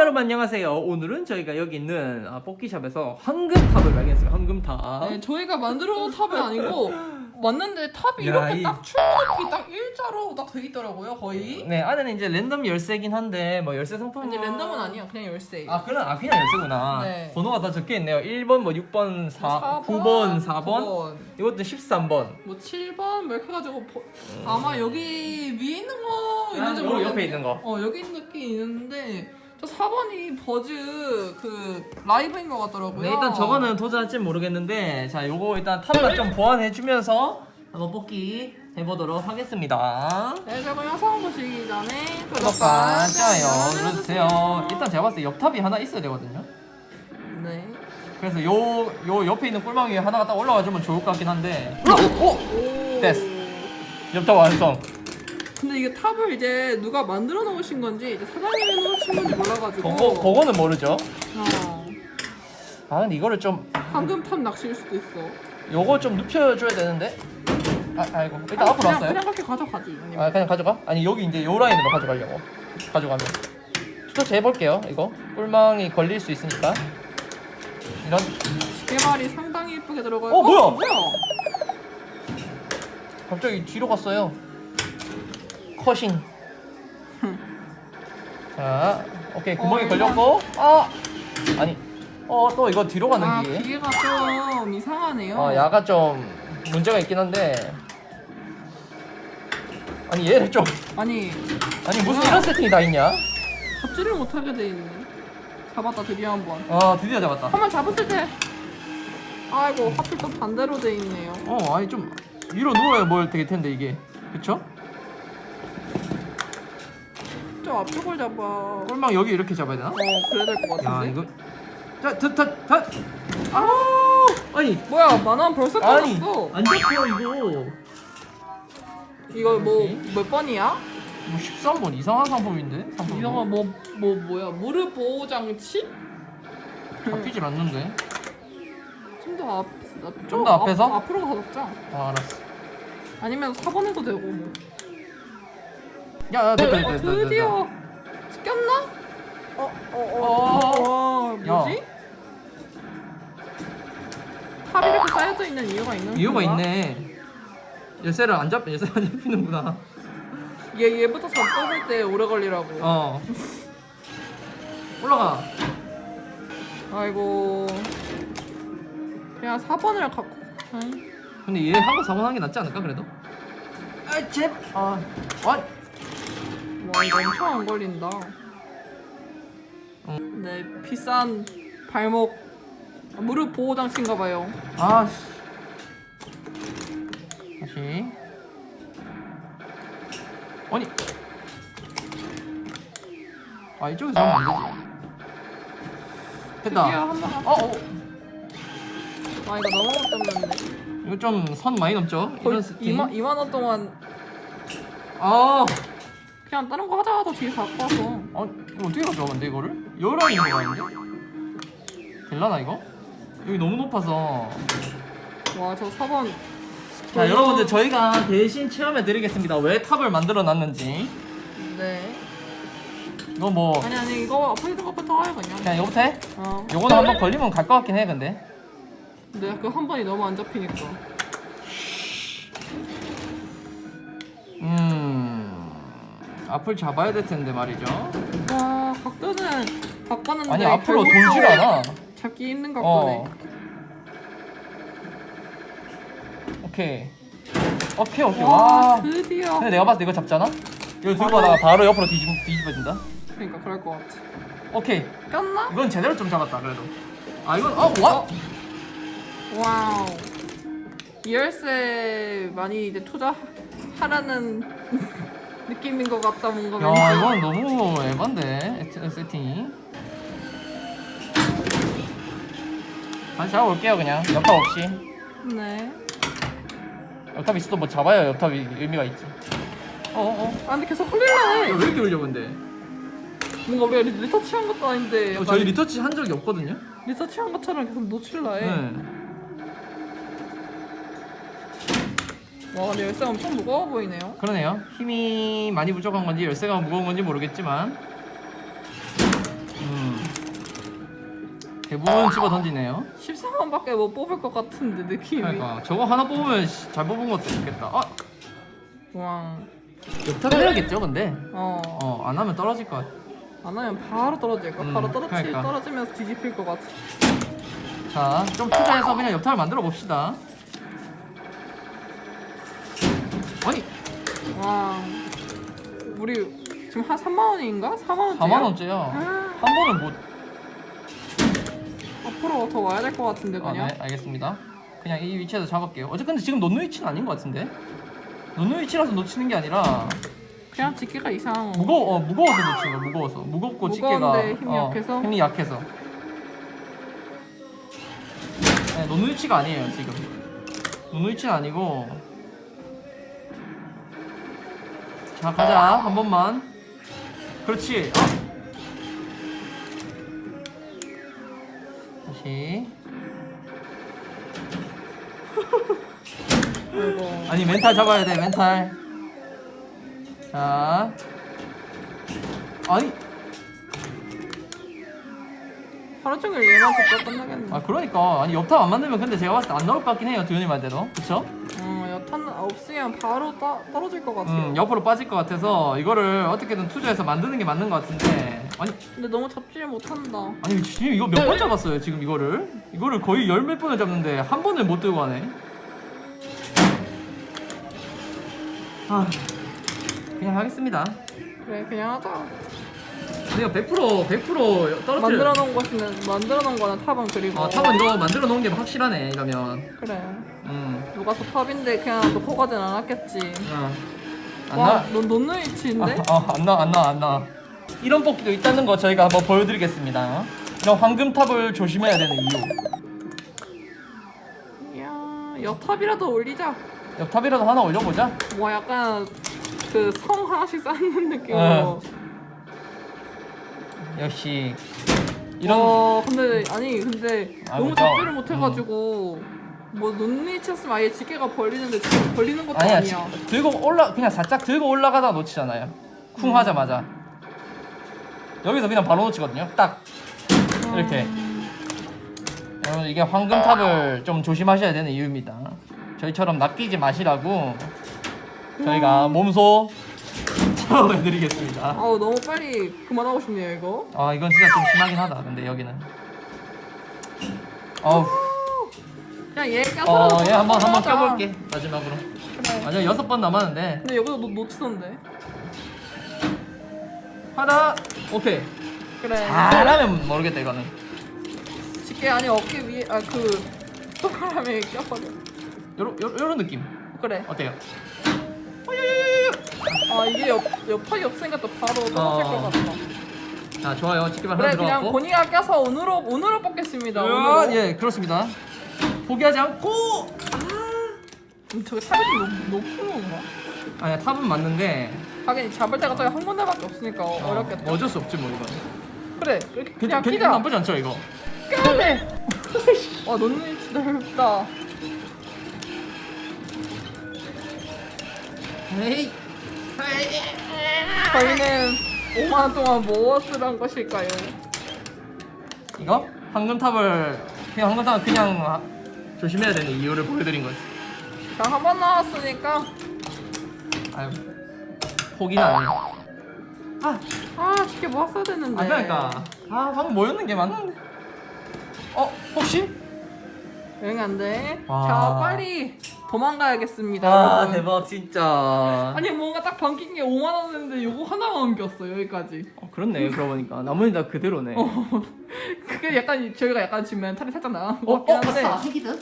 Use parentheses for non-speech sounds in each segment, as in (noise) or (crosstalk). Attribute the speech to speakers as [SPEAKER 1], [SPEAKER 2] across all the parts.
[SPEAKER 1] 여러분 안녕하세요. 오늘은 저희가 여기 있는 아, 뽑기샵에서 황금탑을 발견했어요. 황금탑.
[SPEAKER 2] 네, 저희가 만들어 온 탑이 아니고 왔는데 탑이
[SPEAKER 1] 야,
[SPEAKER 2] 이렇게
[SPEAKER 1] 이-
[SPEAKER 2] 딱 출력이 딱 일자로 딱 돼 있더라고요 거의
[SPEAKER 1] 네 안에는 이제 랜덤 열쇠긴 한데 뭐 열쇠 상품
[SPEAKER 2] 아니 랜덤은 아니야 그냥 열쇠
[SPEAKER 1] 아 그런 아 그냥 열쇠구나.
[SPEAKER 2] 네.
[SPEAKER 1] 번호가 다 적혀 있네요. 1번 뭐 6번 4
[SPEAKER 2] 4번,
[SPEAKER 1] 9번 4번
[SPEAKER 2] 9번,
[SPEAKER 1] 이것도 13번.
[SPEAKER 2] 뭐 7번 뭐 이렇게 해가지고 버- 아마 여기 위에 있는 거 있는지
[SPEAKER 1] 아, 요
[SPEAKER 2] 모르겠는데
[SPEAKER 1] 옆에 있는 거.
[SPEAKER 2] 어 여기 있는 게 있는데 저 4번이 버즈 그 라이브인 것 같더라고요
[SPEAKER 1] 네 일단 저거는 도전할지 모르겠는데 자 요거 일단 탑만 좀 보완해 주면서 한번 뽑기 해보도록 하겠습니다.
[SPEAKER 2] 네 저거 영상 보시기 전에
[SPEAKER 1] 구독과 좋아요 눌러주세요. 일단 제가 봤을 때 옆탑이 하나 있어야 되거든요.
[SPEAKER 2] 네
[SPEAKER 1] 그래서 요, 요 옆에 있는 꿀망 위에 하나가 딱 올라가주면 좋을 것 같긴 한데 오!
[SPEAKER 2] 오.
[SPEAKER 1] 됐어. 옆탑 완성
[SPEAKER 2] 근데 이게 탑을 이제 누가 만들어 놓으신 건지 이제 사장님이 놓으신 건지 몰라가지고.
[SPEAKER 1] 그거, 그거는 모르죠.
[SPEAKER 2] 어,
[SPEAKER 1] 아 근데 이거를 좀
[SPEAKER 2] 황금 탑 낚시일 수도 있어.
[SPEAKER 1] 요거 좀 눕혀줘야 되는데. 아, 아이고. 일단
[SPEAKER 2] 아니,
[SPEAKER 1] 앞으로
[SPEAKER 2] 그냥,
[SPEAKER 1] 왔어요?
[SPEAKER 2] 그냥 그렇게 가져가지 아니면
[SPEAKER 1] 아 그냥 가져가? 아니 여기 이제 요 라인으로 가져가려고. 가져가면. 투터치 해볼게요 이거. 꿀망이 걸릴 수 있으니까. 이런.
[SPEAKER 2] 개발이 상당히 예쁘게 들어가요.
[SPEAKER 1] 어, 뭐야?
[SPEAKER 2] 뭐야?
[SPEAKER 1] 갑자기 뒤로 갔어요 컷인. 자 오케이. 구멍이
[SPEAKER 2] 어,
[SPEAKER 1] 걸렸고. 아 아니 어 또 이거 뒤로 가는 아게
[SPEAKER 2] 기계가 좀 이상하네요.
[SPEAKER 1] 어, 야가 좀 문제가 있긴 한데. 아니 얘를 좀
[SPEAKER 2] 아니.
[SPEAKER 1] 아니 무슨? 이런 세팅이 다 있냐?
[SPEAKER 2] 잡지를 못하게 돼 있네. 잡았다 드디어 한 번.
[SPEAKER 1] 아 드디어 잡았다.
[SPEAKER 2] 한 번 잡았을 때. 아이고 하필 또 반대로 돼 있네요.
[SPEAKER 1] 어 아니 좀 위로 누워야 뭘 되게 텐데 이게. 그쵸?
[SPEAKER 2] 저 앞쪽을 잡아.
[SPEAKER 1] 꿀망 여기 이렇게 잡아야 되나?
[SPEAKER 2] 어 그래야 될 것
[SPEAKER 1] 야
[SPEAKER 2] 같은데?
[SPEAKER 1] 이거. 자드다다 아! 아니.
[SPEAKER 2] 뭐야 만원 벌써
[SPEAKER 1] 아니
[SPEAKER 2] 끊었어.
[SPEAKER 1] 안 잡혀 이거.
[SPEAKER 2] 이거 뭐? 몇 번이야?
[SPEAKER 1] 뭐 13번 이상한 상품인데 상품
[SPEAKER 2] 이상한 뭐, 뭐 뭐야 무릎 보호 장치?
[SPEAKER 1] 잡히질 않는데.
[SPEAKER 2] 좀 더 앞,
[SPEAKER 1] 좀더 앞에서?
[SPEAKER 2] 앞, 앞으로 가서 잡자.
[SPEAKER 1] 아 알았어.
[SPEAKER 2] 아니면 4번 해도 되고 뭐
[SPEAKER 1] 야, 야 됐다
[SPEAKER 2] 어,
[SPEAKER 1] 됐다 됐다
[SPEAKER 2] 드디어 시켰나? 어, 어, 어,
[SPEAKER 1] 어.
[SPEAKER 2] 어, 뭐지? 탑이 이렇게 쌓여져 있는 이유가 있는
[SPEAKER 1] 이유가
[SPEAKER 2] 건가?
[SPEAKER 1] 있네 열쇠를 안 잡, 열쇠 안 잡히는구나
[SPEAKER 2] 얘, 얘부터 잡 뽑을 때 오래 걸리라고
[SPEAKER 1] 어 올라가
[SPEAKER 2] 아이고 그냥 4번을 갖고 아이.
[SPEAKER 1] 근데 얘 한번 하는 게 낫지 않을까 그래도? 아이 잽! 아, 아,
[SPEAKER 2] 와 이거 엄청 안 걸린다.
[SPEAKER 1] 어.
[SPEAKER 2] 네 비싼 발목 무릎 보호 장치인가 봐요.
[SPEAKER 1] 아, 씨. 다시. 아니. 아 이쪽에서 하면 안 되지.
[SPEAKER 2] 드디어
[SPEAKER 1] 됐다.
[SPEAKER 2] 한 번.
[SPEAKER 1] 어, 어.
[SPEAKER 2] 아 이거 너무 못 잡는데.
[SPEAKER 1] 이거 좀 선 많이 넘죠?
[SPEAKER 2] 거의
[SPEAKER 1] 이런 스팀.
[SPEAKER 2] 2만 2만 원 동안
[SPEAKER 1] 아,
[SPEAKER 2] 그냥 다른 거 하자 하다 뒤에 갖고 와서.
[SPEAKER 1] 아, 이거 어떻게 가져와 근데 이거를? 열어 있는 거 같은데? 될라나 이거? 여기 너무 높아서.
[SPEAKER 2] 와 저 4번.
[SPEAKER 1] 자 여러분들 저희가 대신 체험해 드리겠습니다 왜 탑을 만들어 놨는지
[SPEAKER 2] 네.
[SPEAKER 1] 이거 뭐
[SPEAKER 2] 아니 아니 이거 있는 것부터 하요 그냥.
[SPEAKER 1] 그냥 이거부터 해?
[SPEAKER 2] 어.
[SPEAKER 1] 요거는 한번 걸리면 갈 것 같긴 해 근데
[SPEAKER 2] 근데 그 한 번이 너무 안 잡히니까.
[SPEAKER 1] 앞을 잡아야 될 텐데 말이죠
[SPEAKER 2] 와 각도는 바꿨는데.
[SPEAKER 1] 아니 앞으로 돌질 않아
[SPEAKER 2] 잡기 힘든 각도네.
[SPEAKER 1] 어 오케이 오케이 오케이
[SPEAKER 2] 와
[SPEAKER 1] 와
[SPEAKER 2] 드디어.
[SPEAKER 1] 근데 내가 봤을 때 이거 잡잖아? 이거 들고 가다가 바로 옆으로 뒤집, 뒤집어진다
[SPEAKER 2] 그러니까 그럴 것 같아.
[SPEAKER 1] 오케이
[SPEAKER 2] 꼈나?
[SPEAKER 1] 이건 제대로 좀 잡았다 그래도 아 이건 어 와?
[SPEAKER 2] 와우. 이 열쇠 많이 이제 투자하라는 느낌인 것 같다 뭔가
[SPEAKER 1] 야
[SPEAKER 2] 왠지.
[SPEAKER 1] 이건 너무 에반데 세- 세팅이 다시 잡아볼게요 그냥 옆탑 없이
[SPEAKER 2] 네.
[SPEAKER 1] 옆탑 있어도 뭐 잡아야 옆탑이 의미가 있지 어어
[SPEAKER 2] 아 근데 계속 흘리네.
[SPEAKER 1] 왜 이렇게 올려 근데
[SPEAKER 2] 뭔가 우리가 리- 리터치한 것도 아닌데
[SPEAKER 1] 어,
[SPEAKER 2] 약간
[SPEAKER 1] 저희 리터치 한 적이 없거든요
[SPEAKER 2] 리터치한 것처럼 계속 노출나해.
[SPEAKER 1] 네.
[SPEAKER 2] 와 근데 열쇠 엄청 무거워 보이네요.
[SPEAKER 1] 그러네요 힘이 많이 부족한 건지 열쇠가 무거운 건지 모르겠지만 음 대부분 집어 던지네요.
[SPEAKER 2] 13원밖에 못 뽑을 것 같은데 느낌이.
[SPEAKER 1] 그러니까 저거 하나 뽑으면 씨, 잘 뽑은 것도 있겠다. 아,
[SPEAKER 2] 와.
[SPEAKER 1] 옆탑 해야겠죠, 근데.
[SPEAKER 2] 어.
[SPEAKER 1] 어, 안 하면 떨어질 것 같아.
[SPEAKER 2] 안 하면 바로 떨어질 거.
[SPEAKER 1] 음,
[SPEAKER 2] 바로 떨어지
[SPEAKER 1] 그러니까.
[SPEAKER 2] 떨어지면서 뒤집힐 것 같아.
[SPEAKER 1] 자, 좀 투자해서 그냥 옆탑을 만들어 봅시다. 아니,
[SPEAKER 2] 와. 우리 지금 한 3만 원인가? 4만 원째.
[SPEAKER 1] 4만 원째야.
[SPEAKER 2] 아,
[SPEAKER 1] 한 번은 못.
[SPEAKER 2] 앞으로 더 와야 될 것 같은데
[SPEAKER 1] 아,
[SPEAKER 2] 그냥.
[SPEAKER 1] 네, 알겠습니다. 그냥 이 위치에서 잡을게요. 어제 근데 지금 놓는 위치는 아닌 것 같은데. 놓는 위치라서 놓치는 게 아니라
[SPEAKER 2] 그냥 집게가 이상한 거.
[SPEAKER 1] 무거 어 무거워서 놓치는 거야. 무거워서 무겁고 집게가
[SPEAKER 2] 무거운데 힘이
[SPEAKER 1] 어,
[SPEAKER 2] 약해서?
[SPEAKER 1] 힘이 약해서. 네, 놓는 위치가 아니에요 지금. 놓는 위치는 아니고. 자 가자 한 번만. 그렇지. 어. 다시.
[SPEAKER 2] 아이고.
[SPEAKER 1] 아니 멘탈 잡아야 돼 멘탈 자 아니
[SPEAKER 2] 하루 종일 얘만 잡다 끝나겠네.
[SPEAKER 1] 아 그러니까 아니 옆탑 안 만들면 근데 제가 봤을 때 안 나올 것 같긴 해요 두현이 말대로 그쵸?
[SPEAKER 2] 없으면 바로 따, 떨어질 것 같아요.
[SPEAKER 1] 음 옆으로 빠질 것 같아서 이거를 어떻게든 투자해서 만드는 게 맞는 것 같은데 아니
[SPEAKER 2] 근데 너무 잡지를 못한다.
[SPEAKER 1] 아니 지금 이거 몇 번 잡았어요 지금 이거를 이거를 거의 열 몇 번을 잡는데 한 번을 못 들고 가네 아 그냥 하겠습니다
[SPEAKER 2] 그래 그냥 하자.
[SPEAKER 1] 내가 100% 100% 떨어뜨려
[SPEAKER 2] 만들어 놓은 것은 만들어 놓은 거는 탑은 그리고.
[SPEAKER 1] 어, 탑은 이거 만들어 놓은 게 확실하네 이러면
[SPEAKER 2] 그래.
[SPEAKER 1] 음
[SPEAKER 2] 누가 또 탑인데 그냥 놓고 가진 않았겠지.
[SPEAKER 1] 어. 안
[SPEAKER 2] 와,
[SPEAKER 1] 나?
[SPEAKER 2] 넌 놓는 위치인데?
[SPEAKER 1] 아, 아, 안 나, 안 나, 안 나. 이런 뽑기도 있다는 거 저희가 한번 보여드리겠습니다. 이런 황금탑을 조심해야 되는 이유.
[SPEAKER 2] 이야, 옆탑이라도 올리자.
[SPEAKER 1] 옆탑이라도 하나 올려보자.
[SPEAKER 2] 뭐 약간 그 성 하나씩 쌓는 느낌으로.
[SPEAKER 1] 어. 역시 이런
[SPEAKER 2] 어, 근데 아니 근데
[SPEAKER 1] 아,
[SPEAKER 2] 너무
[SPEAKER 1] 그죠?
[SPEAKER 2] 잡지를 못해가지고 뭐 놓는 위치였으면 아예 지게가 벌리는데 지금 벌리는 것도
[SPEAKER 1] 아니야
[SPEAKER 2] 아니야.
[SPEAKER 1] 지- 들고 올라 그냥 살짝 들고 올라가다 놓치잖아요. 쿵 하자마자 여기서 그냥 바로 놓치거든요. 딱 이렇게. 여러분 이게 황금탑을 좀 조심하셔야 되는 이유입니다. 저희처럼 낚이지 마시라고 저희가 몸소 체험해드리겠습니다.
[SPEAKER 2] 아우 너무 빨리 그만하고 싶네요 이거.
[SPEAKER 1] 아 이건 진짜 좀 심하긴 하다. 근데 여기는. 어우,
[SPEAKER 2] 그냥 얘 껴서.
[SPEAKER 1] 어, 얘 한번 한번 껴볼게 마지막으로.
[SPEAKER 2] 그래.
[SPEAKER 1] 아직 여섯 번 남았는데
[SPEAKER 2] 근데 여기도 놓, 놓치던데.
[SPEAKER 1] 하나, 오케이.
[SPEAKER 2] 그래.
[SPEAKER 1] 잘하면 모르겠다 이거는.
[SPEAKER 2] 지게 아니 어깨 위에 아그 손가락에 껴버려.
[SPEAKER 1] 요런 요, 요런 느낌
[SPEAKER 2] 그래.
[SPEAKER 1] 어때요?
[SPEAKER 2] 아 이게 옆 옆팔이 없으니까 또 바로 떨어질
[SPEAKER 1] 어.
[SPEAKER 2] 것 같다.
[SPEAKER 1] 자 좋아요. 집게만
[SPEAKER 2] 그래
[SPEAKER 1] 하나
[SPEAKER 2] 그냥
[SPEAKER 1] 들어갔고.
[SPEAKER 2] 고니가 껴서 오늘로 오늘로 뽑겠습니다.
[SPEAKER 1] 아,
[SPEAKER 2] 오늘로.
[SPEAKER 1] 예 그렇습니다. 포기하지 않고.
[SPEAKER 2] 음, 저게 좀 높, 높은 건가?
[SPEAKER 1] 아니야 탑은 맞는데
[SPEAKER 2] 하긴 잡을 때가 저기 한 군데밖에 없으니까 어,
[SPEAKER 1] 어,
[SPEAKER 2] 어렵겠다.
[SPEAKER 1] 어쩔 수 없지 뭐 이건.
[SPEAKER 2] 그래
[SPEAKER 1] 그냥
[SPEAKER 2] 끼자.
[SPEAKER 1] 나쁘지 않죠 이거.
[SPEAKER 2] 돼. (laughs) 와 놓는 위치 넓다.
[SPEAKER 1] 에이.
[SPEAKER 2] 저희는 5만 원 동안 무엇을 한 것일까요?
[SPEAKER 1] 이거 황금탑을 그냥 황금탑을 그냥 하- 조심해야 되는 이유를 보여드린 거지.
[SPEAKER 2] 자한번 나왔으니까
[SPEAKER 1] 아유 포기는 아니에요. 아,
[SPEAKER 2] 아 쉽게 모았어야 되는데.
[SPEAKER 1] 아 그러니까 아 방금 뭐였는 게 맞는데. 어 혹시?
[SPEAKER 2] 여행 안 돼.
[SPEAKER 1] 와.
[SPEAKER 2] 자 빨리 도망가야겠습니다.
[SPEAKER 1] 아
[SPEAKER 2] 여러분.
[SPEAKER 1] 대박 진짜.
[SPEAKER 2] 아니 뭔가 딱 반긴 게 5만 원인데 요거 하나만 옮겼어 여기까지.
[SPEAKER 1] 어, 그렇네 그러고 보니까 나머지 다 그대로네.
[SPEAKER 2] 어, 그게 약간 저희가 약간 지금 멘탈이 살짝 나간
[SPEAKER 1] 어,
[SPEAKER 2] 것 같긴 한데.
[SPEAKER 1] 핵이든?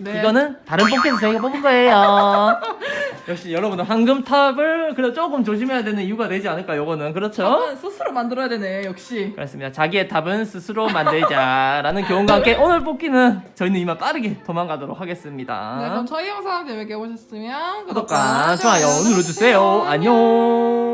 [SPEAKER 2] 네.
[SPEAKER 1] 이거는 다른 뽕께서 저희가 뽑은 거예요. (laughs) 역시 여러분들 황금탑을 그래도 조금 조심해야 되는 이유가 되지 않을까 요거는 그렇죠?
[SPEAKER 2] 스스로 만들어야 되네 역시.
[SPEAKER 1] 그렇습니다. 자기의 탑은 스스로 만들자라는 교훈과 함께 오늘 뽑기는 저희는 이만 빠르게 도망가도록 하겠습니다.
[SPEAKER 2] 네, 그럼 저희 영상 재밌게 보셨으면
[SPEAKER 1] 구독과 좋아요 눌러주세요. 안녕.